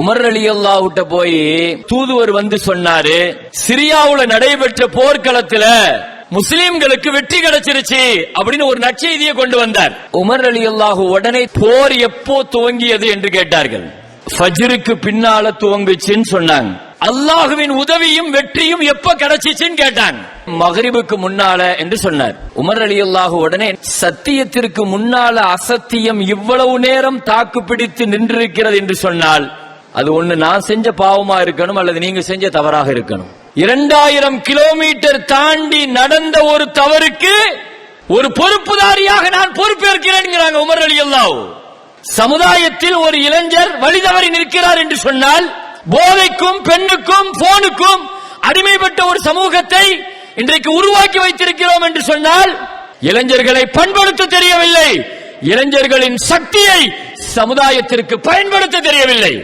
Umar அலி அல்லாஹ்விட்ட போய் தூதுவர் வந்து சொன்னாரு சிரியாவுல நடைபெற்ற போர்க்களத்துல முஸ்லிம்களுக்கு வெற்றி கிடைச்சிருச்சு அப்படின்னு ஒரு நற்செய்தியை கொண்டு வந்தார். உமர் அலி அல்லாஹு உடனே போர் எப்போ துவங்கியது என்று கேட்டார்கள். ஃபஜ்ருக்கு பின்னால துவங்குச்சுன்னு சொன்னாங்க. அல்லாஹுவின் உதவியும் வெற்றியும் எப்ப கிடைச்சிச்சுன்னு கேட்டாங்க. மகரிபுக்கு முன்னால என்று சொன்னார். உமர் அலி அல்லாஹு உடனே சத்தியத்திற்கு முன்னால அசத்தியம் இவ்வளவு நேரம் தாக்கு பிடித்து நின்றிருக்கிறது என்று சொன்னால் அது ஒண்ணு நான் செஞ்ச பாவமா இருக்கணும் அல்லது நீங்க செஞ்ச தவறாக இருக்கணும். இரண்டாயிரம் கிலோமீட்டர் தாண்டி நடந்த ஒரு தவறுக்கு ஒரு பொறுப்புதாரியாக நான் பொறுப்பேற்கிறேன் உமர் அலி அல்லாஹ் சமுதாயத்தில் ஒரு இளைஞர் வழிதவறி நிற்கிறார் என்று சொன்னால் போதைக்கும் பெண்ணுக்கும் போனுக்கும் அடிமைப்பட்ட ஒரு சமூகத்தை இன்றைக்கு உருவாக்கி வைத்திருக்கிறோம் என்று சொன்னால் இளைஞர்களை பண்படுத்த தெரியவில்லை. இளைஞர்களின் சக்தியை சமுதாயத்திற்கு பயன்படுத்த தெரியவில்லை.